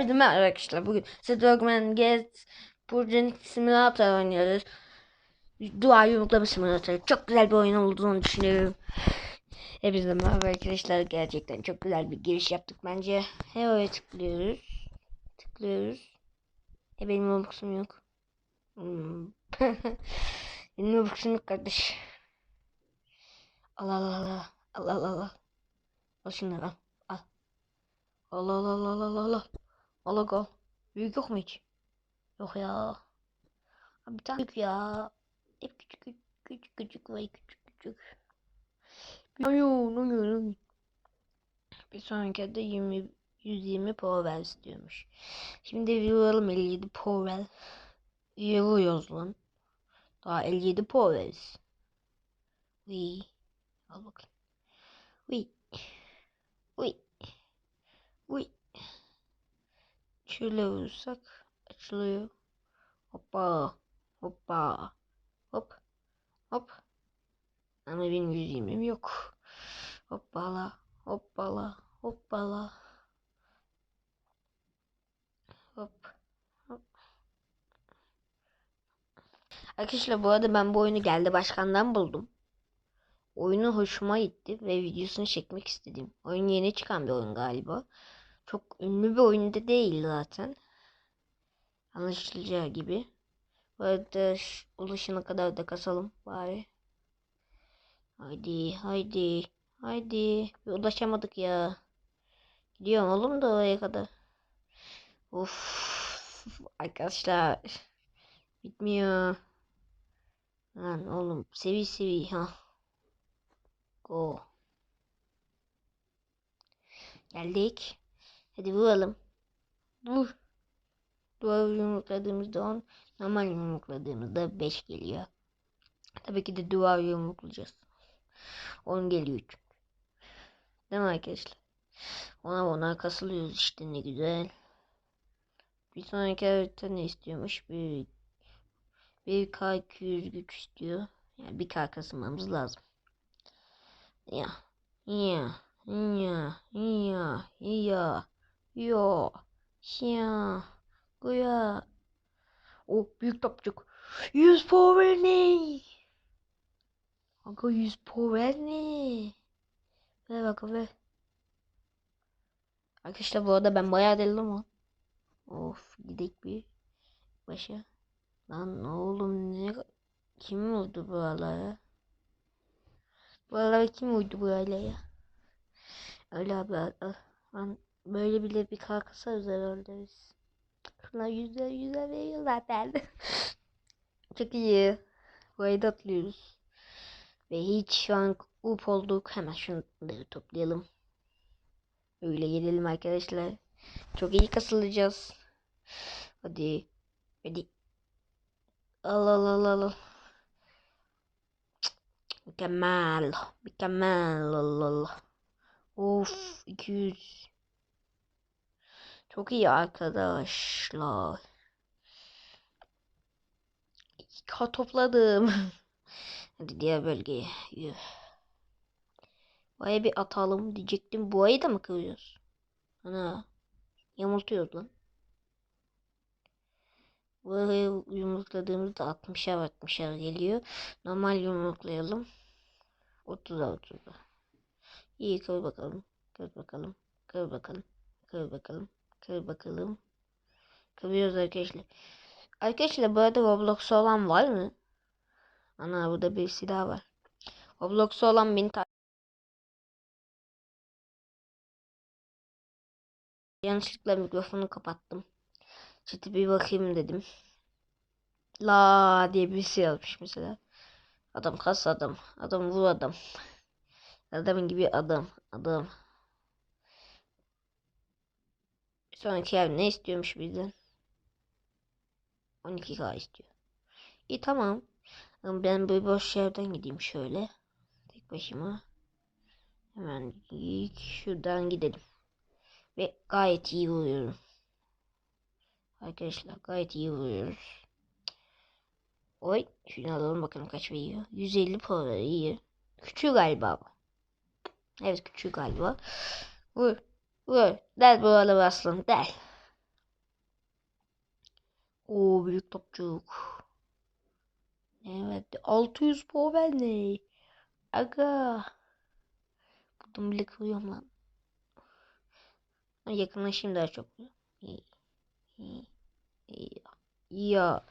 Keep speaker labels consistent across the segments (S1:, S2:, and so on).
S1: Hepinize merhaba arkadaşlar. Bugün Strongman Get Burgen Simulator oynuyoruz. Dua yumruklama simülatörü. Çok güzel bir oyun olduğunu düşünüyorum. Hepinize merhaba arkadaşlar. Gerçekten çok güzel bir giriş yaptık bence. Hero'ya tıklıyoruz. Tıklıyoruz. E benim Robux'um yok. Hmm. benim Robux'um yok kardeş. Allah Allah Allah. Allah Allah Allah. Al şunları. Al. Allah Allah Allah Allah Allah Allah gal. Büyük yok mu hiç? Yok ya. Abi bir tane büyük ya. Hep küçük küçük küçük küçük vay küçük küçük. Ayo, no, no. Bir sonraki de 20 120 power istiyormuş. Şimdi vuralım 57 power. İyi vuruyoruz lan. Daha 57 power. Uy. Al bakayım. Uy. Uy. Uy. Şöyle vursak açılıyor. Hoppa. Hoppa. Hop. Hop. Ama benim yüzüğüm yok. Hoppala. Hoppala. Hoppala. Hop. Hop. Arkadaşlar bu arada ben bu oyunu geldi başkandan buldum. Oyunu hoşuma gitti ve videosunu çekmek istedim. Oyun yeni çıkan bir oyun galiba. Çok ünlü bir oyun da değil zaten. Anlaşılacağı gibi. Bu arada ulaşana kadar da kasalım bari. Haydi haydi haydi. Bir ulaşamadık ya. Gidiyorum oğlum da oraya kadar. Of arkadaşlar. Bitmiyor. Lan oğlum sevi sevi ha. Go. Geldik. Hadi vuralım. Vur. Duvar yumrukladığımızda 10. Normal yumrukladığımızda 5 geliyor. Tabii ki de duvar yumruklayacağız. 10 geliyor çünkü. Değil mi arkadaşlar? Ona ona kasılıyoruz işte ne güzel. Bir sonraki harita ne istiyormuş? Bir, bir K200 güç istiyor. Yani bir K kasılmamız lazım. Ya. Ya. Ya. Ya. Ya. Yo. Ya. Guya. O büyük topçuk. 100 power ne? Aga 100 power ne? Ver bak ver. Arkadaşlar bu arada ben bayağı delirdim ama. Of gidek bir başa. Lan oğlum ne kim oldu bu ya? Vallahi kim uydu buraya? Öyle abi. Ben böyle bile bir kalkasarız herhalde biz. Şuna yüzler yüzler veriyor zaten. Çok iyi. Burayı da atlıyoruz. Ve hiç şu an up olduk. Hemen şunları toplayalım. Öyle gelelim arkadaşlar. Çok iyi kasılacağız. Hadi. Hadi. Al al al al. Mükemmel. Mükemmel. Allah Allah. Of 200. Çok iyi arkadaşlar. 2K topladım. Hadi diğer bölgeye. Yuh. Baya bir atalım diyecektim. Bu ayı da mı kırıyoruz? Ana. Yamultuyoruz lan. Bu ayı yumrukladığımızda 60'a 60'a geliyor. Normal yumruklayalım. 30'a 30'a. İyi kır bakalım. Kır bakalım. Kır bakalım. Kır bakalım. Kır bakalım. Kırıyoruz arkadaşlar. Arkadaşlar bu arada Roblox olan var mı? Ana burada bir silah var. Roblox olan beni ta Yanlışlıkla mikrofonu kapattım. Çete bir bakayım dedim. La diye bir şey yazmış mesela. Adam kas adam. Adam vur adam. Adam gibi adam. Adam. Bir sonraki ev ne istiyormuş bizden? 12K istiyor. İyi tamam. Ben bir boş yerden gideyim şöyle. Tek başıma. Hemen ilk şuradan gidelim. Ve gayet iyi vuruyorum. Arkadaşlar gayet iyi vuruyoruz. Oy şunu alalım bakalım kaç veriyor. 150 para iyi. Küçük galiba bu. Evet küçük galiba. Vur. Vur. Del bu arada aslan. Del. Oo büyük topçuk. Evet 600 power ne? Aga. Buradan bile kırıyorum lan. Yakınlaşayım daha çok. Ya.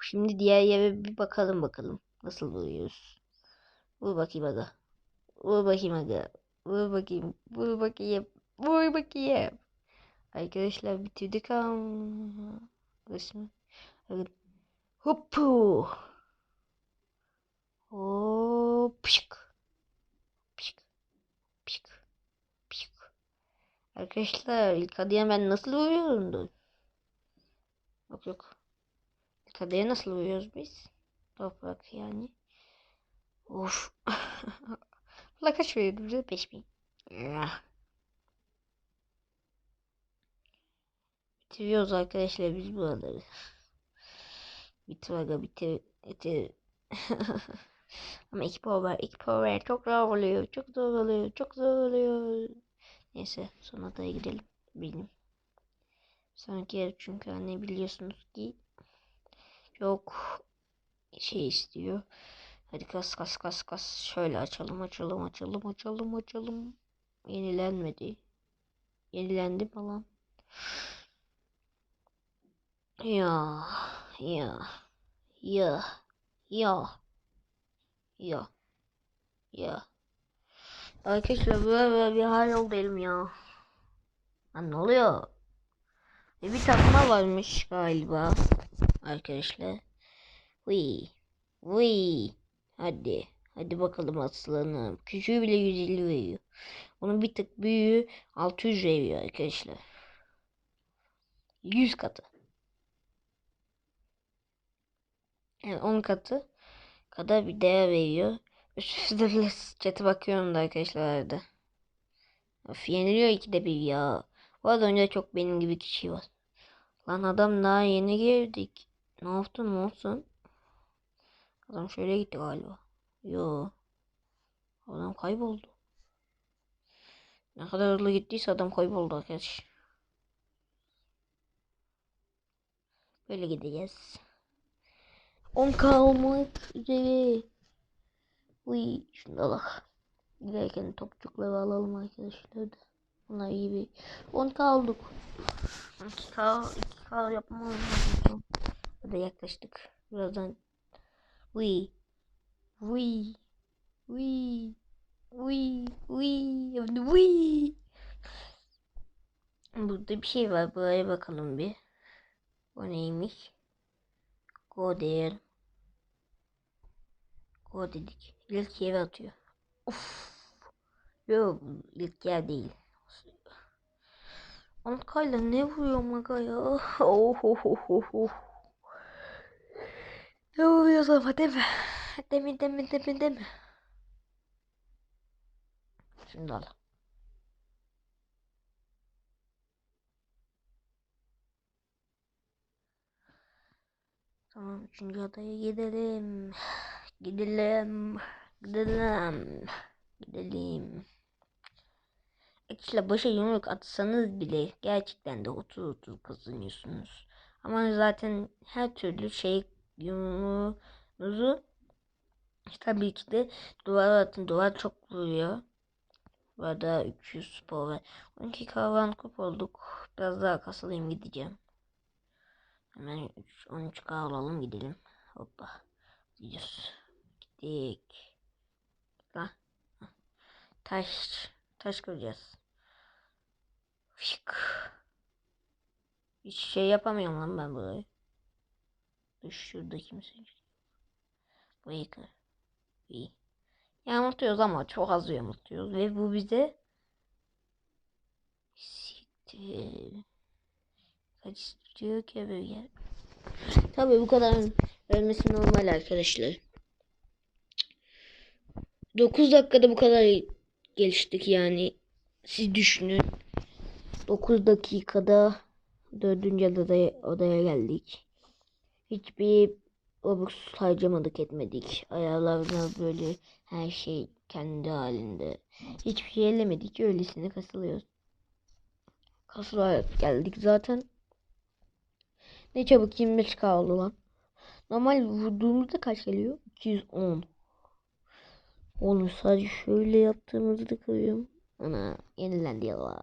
S1: Şimdi diğer yere bir bakalım bakalım. Nasıl vuruyoruz? Vur bakayım aga. Vur bakayım aga. Vur bakayım. Vur bakayım. Vur bakayım. Arkadaşlar bitirdik ama. Resmi. Evet. Hoppu. Hop. Pişik. Pişik. Pişik. Pişik. Arkadaşlar ilk adaya ben nasıl vuruyorumdur? Yok yok. İlk adaya nasıl vuruyoruz biz? Toprak yani. Of. Valla kaç veriyordu bize? 5000. Ah. Bitiriyoruz arkadaşlar biz buraları. Bitir aga bitir. bitir. Ama iki power, iki power çok zor oluyor, çok zor oluyor, çok zor oluyor. Neyse son adaya gidelim. Benim. Sonraki yer çünkü anne biliyorsunuz ki çok şey istiyor. Hadi kas kas kas kas. Şöyle açalım açalım açalım açalım açalım. Yenilenmedi. Yenilendi falan. Ya ya ya ya ya ya. Arkadaşlar böyle, böyle bir hal oldu elim ya. Lan ne oluyor? E, bir takma varmış galiba. Arkadaşlar. Vıy. Vıy. Hadi. Hadi bakalım aslanım. Küçüğü bile 150 veriyor. Onun bir tık büyüğü 600 veriyor arkadaşlar. 100 katı. Yani 10 katı kadar bir değer veriyor. Üstüne çatı bakıyorum da arkadaşlar arada. Of yeniliyor ikide bir ya. Bu arada önce çok benim gibi kişi var. Lan adam daha yeni girdik. Ne yaptın ne olsun? Adam şöyle gitti galiba. Yo. Adam kayboldu. Ne kadar hızlı gittiyse adam kayboldu arkadaş. Böyle gideceğiz. 10k olmak üzere. Uy şunu bak. Giderken topçukları alalım arkadaşlar da. Bunlar iyi bir 10k aldık. 2k 2k yapmamız lazım. Hadi yaklaştık. Birazdan Uy. Uy. Uy. Uy. Uy. Uy. Burada bir şey var. Buraya bakalım bir. O neymiş? Go değil. Go dedik. İlk yere atıyor. Of. Yok ilk yer değil. Ankara'yla ne vuruyor maga ya? Oh oh oh oh oh. Ne vuruyoruz ama değil mi? Demi demi demi demi. Şimdi al. Tamam üçüncü adaya gidelim. Gidelim. Gidelim. Gidelim. İşte başa yumruk atsanız bile gerçekten de 30-30 kazanıyorsunuz. Ama zaten her türlü şey yumruğunuzu tabii ki de duvara atın. Duvar çok vuruyor. Bu arada 300 spor var. 12 karavan kup olduk. Biraz daha kasılayım gideceğim. Hemen 3, 13k alalım gidelim. Hoppa. Gidiyoruz. Gittik. Lan. Taş. Taş kıracağız. Fışk. Hiç şey yapamıyorum lan ben burayı. Şurada kimse yok. Kır. İyi. Yamultuyoruz ama çok az yamultuyoruz. Ve bu bize siktir. Kaç istiyor ki böyle. Tabi bu kadar vermesi normal arkadaşlar. 9 dakikada bu kadar geliştik yani. Siz düşünün. 9 dakikada dördüncü odaya, odaya geldik. Hiçbir Robux harcamadık etmedik. Ayarlarına böyle her şey kendi halinde. Hiçbir şey ellemedik. Öylesine kasılıyoruz. Kasıla geldik zaten. Ne çabuk 25k oldu lan. Normal vurduğumuzda kaç geliyor? 210. Onu sadece şöyle yaptığımızda kırıyorum. Ana yenilendi ya.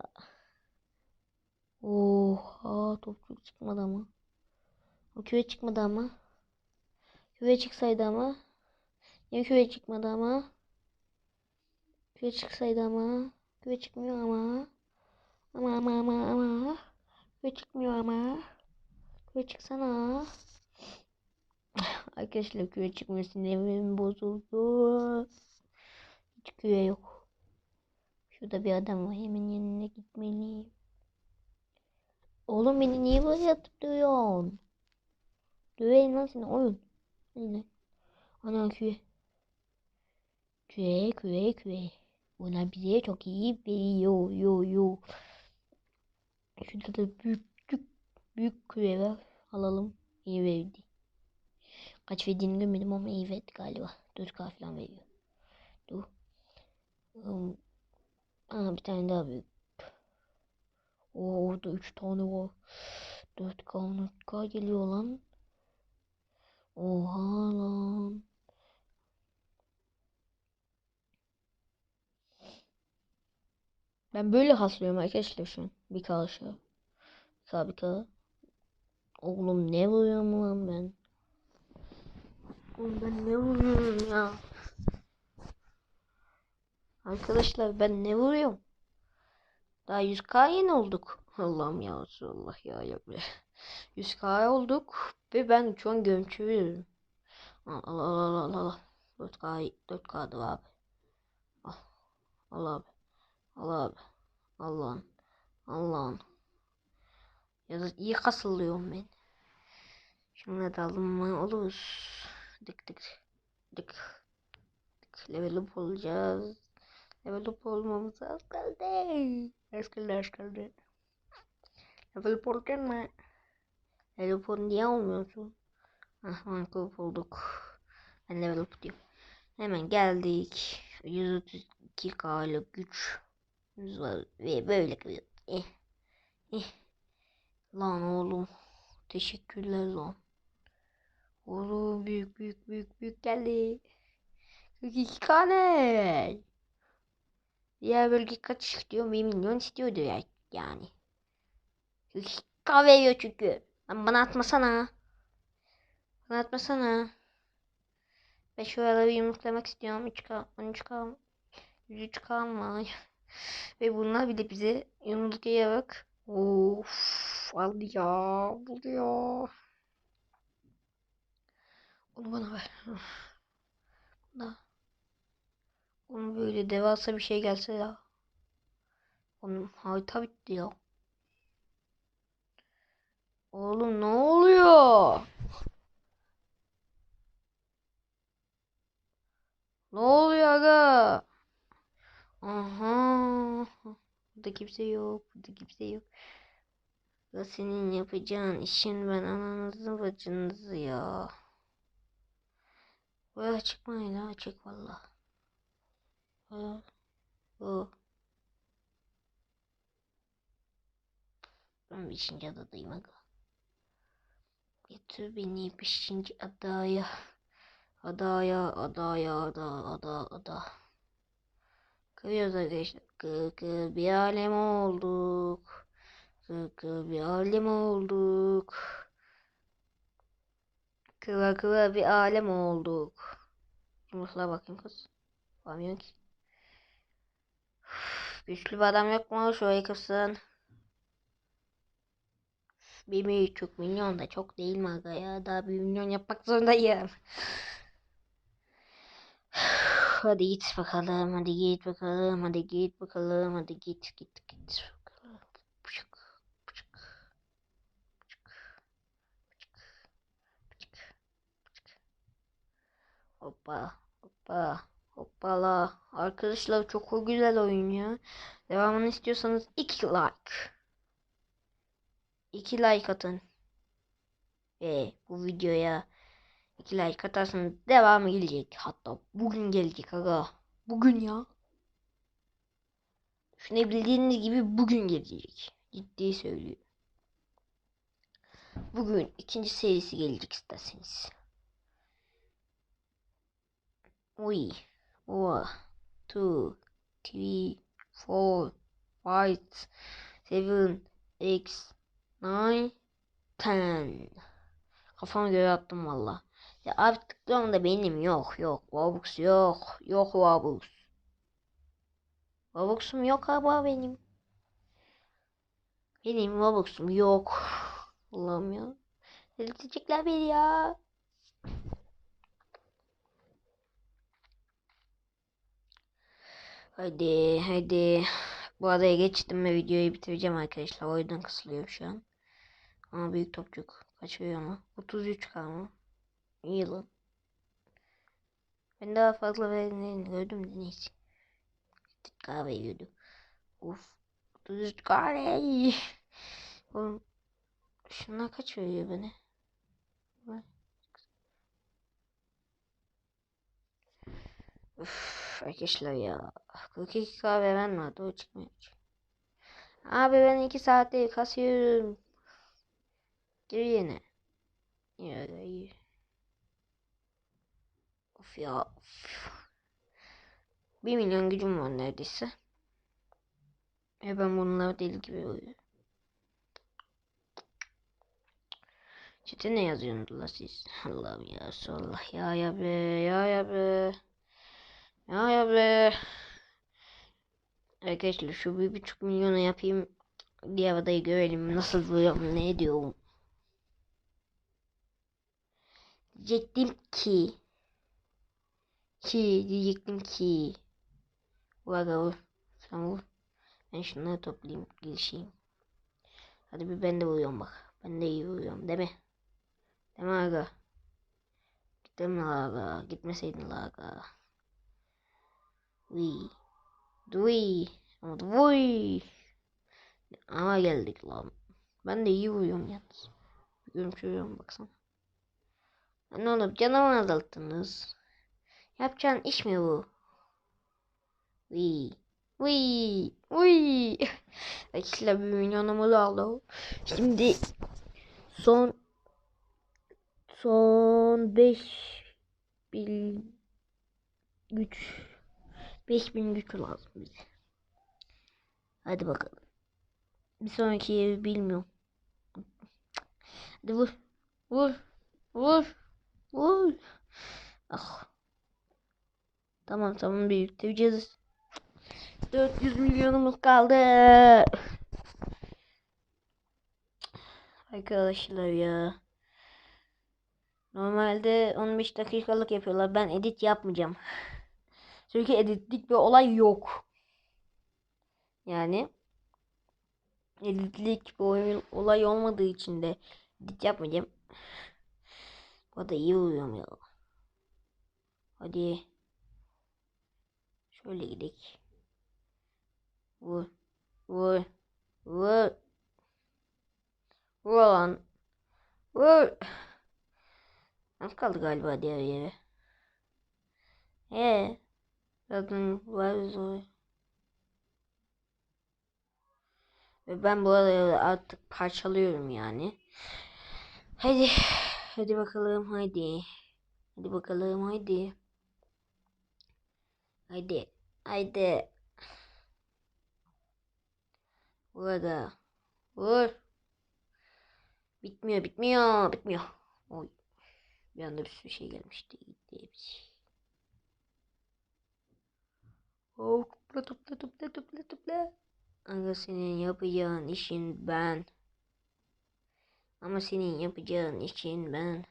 S1: Oha topçuk çıkmadı ama. O küve çıkmadı ama. Küve çıksaydı ama. Niye küve çıkmadı ama? Küve çıksaydı ama. Küve çıkmıyor ama. Ama ama ama ama. Küve çıkmıyor ama. Küve çıksana. Arkadaşlar küve çıkmıyor sinirim bozuldu. Hiç küve yok. Şurada bir adam var hemen yanına gitmeliyim. Oğlum beni niye böyle yatıp duruyorsun? Döveyim lan seni oyun. Yine. Ana küve. Küve küve küve. Buna bize çok iyi veriyor. Yo yo. Şurada da büyük büyük, büyük küve var. Alalım. İyi verdi. Kaç verdiğini görmedim ama iyi verdi galiba. 4K falan veriyor. Dur. Um, aa, bir tane daha büyük. Oo, orada 3 tane var. 4K 4K geliyor lan. Oha lan. Ben böyle haslıyorum arkadaşlar şu an. Bir K aşağı. Bir. Oğlum ne vuruyorum lan ben? Oğlum ben ne vuruyorum ya? Arkadaşlar ben ne vuruyorum? Daha 100k yeni olduk. Allah'ım ya Allah ya ya. 100k olduk ve ben şu an gömçüyorum. Al al al al al. 4k 4k'dı abi. Al. Al abi. Al abi. Allah'ın. Allah'ın. Ya iyi kasılıyorum ben. Şimdi de alınma olur. Dık dık. Dık. Dık. Level up olacağız. Level up olmamız az kaldı. Az kaldı az kaldı. Level up olacak mı? Ol- niye olmuyorsun? Ah Minecraft olduk. Ben level up diyorum. Hemen geldik. 132k'lık güç var ve böyle. Eh. Eh. Lan oğlum. Teşekkürler lan. Oğlum büyük büyük büyük büyük geldi. 42 tane. Diğer bölge kaç istiyor? 1 milyon istiyordu ya yani. 42 veriyor çünkü. Lan bana atmasana. Bana atmasana. Ben şu araları yumruklamak istiyorum. 3K, 13K, 103K var. Ve bunlar bile bize yumruklayarak Of aldı ya buldu ya. Onu bana ver. Da. Onun böyle devasa bir şey gelse ya. Onun harita bitti ya. Oğlum ne oluyor? Ne oluyor aga? Aha. Burada kimse yok. Burada kimse yok. Ya senin yapacağın işin ben ananızı bacınızı ya. Buraya çıkmayın ha çık valla. Ha. O. Ben beşinci adadayım aga. Getir beni beşinci adaya. Adaya, adaya, ada, ada, ada. Kırıyoruz arkadaşlar. Kır bir alem olduk. Kır bir alem olduk. Kıra kıra bir alem olduk. Yumruklara bakayım kız. Bakmıyorum ki. Üf, Güçlü bir adam yok mu? Şurayı kırsın. Bir mi çok milyon da çok değil mi aga ya? Daha bir milyon yapmak zorundayım. Hadi git bakalım, hadi git bakalım, hadi git bakalım, hadi git git git pışık. Hoppa, hoppa, hoppala. Arkadaşlar çok güzel oyun ya. Devamını istiyorsanız 2 like. 2 like atın. Ve bu videoya 2 like atarsanız devamı gelecek. Hatta bugün gelecek aga. Bugün ya. Düşünebildiğiniz gibi bugün gelecek. Ciddi söylüyorum. Bugün ikinci serisi gelecek isterseniz. Uy. One, two, three, four, five, seven, six, nine, ten. Kafama göre attım valla. Ya abi tıklıyorum da benim yok yok. Robux yok. Yok Robux. Robux'um yok abi benim. Benim Robux'um yok. Allah'ım ya. Delirtecekler beni ya. Hadi hadi. Bu adaya geçtim ve videoyu bitireceğim arkadaşlar. O yüzden kısılıyor şu an. Ama büyük topçuk. Kaçıyor ama. 33 kalma. İyi lan. Ben daha fazla verenlerini gördüm de neyse. Kahve yiyordum. Uf. 33 kahve. Oğlum. Şunlar kaç veriyor bana? Uf, arkadaşlar ya. 42 kahve ben vardı o çıkmıyor. Abi ben 2 saatte kasıyorum. Gir yine. Ya iyi. Of ya. Of. 1 milyon gücüm var neredeyse. E ben bunları deli gibi oynuyorum. Çete ne yazıyorsunuz siz? Allah'ım ya Allah ya ya be ya ya be. Ya ya be. Arkadaşlar şu bir buçuk milyona yapayım. Diğer adayı görelim nasıl vuruyorum ne ediyorum. Diyecektim ki. Ki diyecektim ki. Vur vur. Sen vur. Ben şunları toplayayım gelişeyim. Hadi bir ben de vuruyorum bak. Ben de iyi vuruyorum değil mi? Değil mi aga? Gittim aga. Gitmeseydin aga. Uy. Duy. Ama. Ama geldik lan. Ben de iyi vuruyorum yalnız. Görmüşüyorum baksana. Ne olur canımı azalttınız. Yapacağın iş mi bu? Uy. Uy. Uy. Arkadaşlar bir milyonumu da aldı. Şimdi son son 5 bin güç 5000 güç lazım bize. Hadi bakalım. Bir sonraki yeri bilmiyorum. Hadi vur. Vur. Vur. Vur. Ah. Tamam tamam büyüteceğiz. 400 milyonumuz kaldı. Arkadaşlar ya. Normalde 15 dakikalık yapıyorlar. Ben edit yapmayacağım. Çünkü editlik bir olay yok. Yani editlik bir oyun, olay olmadığı için de edit yapmayacağım. Bu da iyi uyuyorum ya. Hadi. Şöyle gidelim. Vur. Vur. Vur. Vur lan. Vur. Az kaldı galiba diğer yere. He. Zaten var zor. Ve ben bu arada artık parçalıyorum yani. Hadi. Hadi bakalım hadi. Hadi bakalım hadi. Hadi. Haydi. Burada. Vur. Bitmiyor bitmiyor bitmiyor. Oy. Bir anda bir sürü şey gelmişti. Gitti hepsi. Oh, topla topla topla topla topla. Aga senin yapacağın işin ben. Ama senin yapacağın işin ben.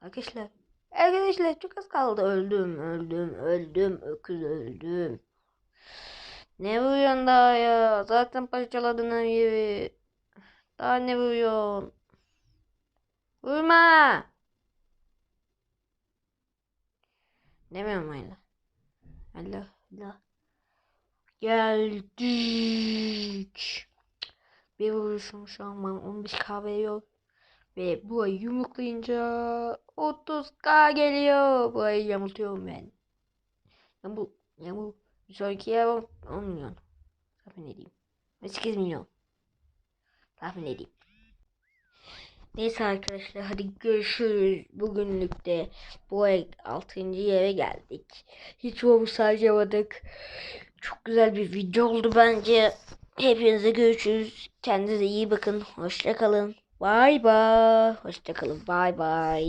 S1: Arkadaşlar. Arkadaşlar çok az kaldı. Öldüm öldüm öldüm. Öküz öldüm. Ne vuruyorsun daha ya? Zaten parçaladın yeri. Daha ne vuruyorsun? Vurma. Demiyorum hala. Allah Allah. Geldik. Bir vuruşum şu an 15 kahve yok. Ve bu ay yumruklayınca 30k geliyor. Bu ay yamultuyorum ben. Yamul, yamul. Bir sonraki yer 10 milyon. Tahmin edeyim. 8 milyon. Tahmin edeyim. Neyse arkadaşlar hadi görüşürüz. Bugünlük de bu ay 6. yere geldik. Hiç obus harcamadık. Çok güzel bir video oldu bence. Hepinize görüşürüz. Kendinize iyi bakın. Hoşça kalın. Bay bay. Hoşça kalın. Bay bay.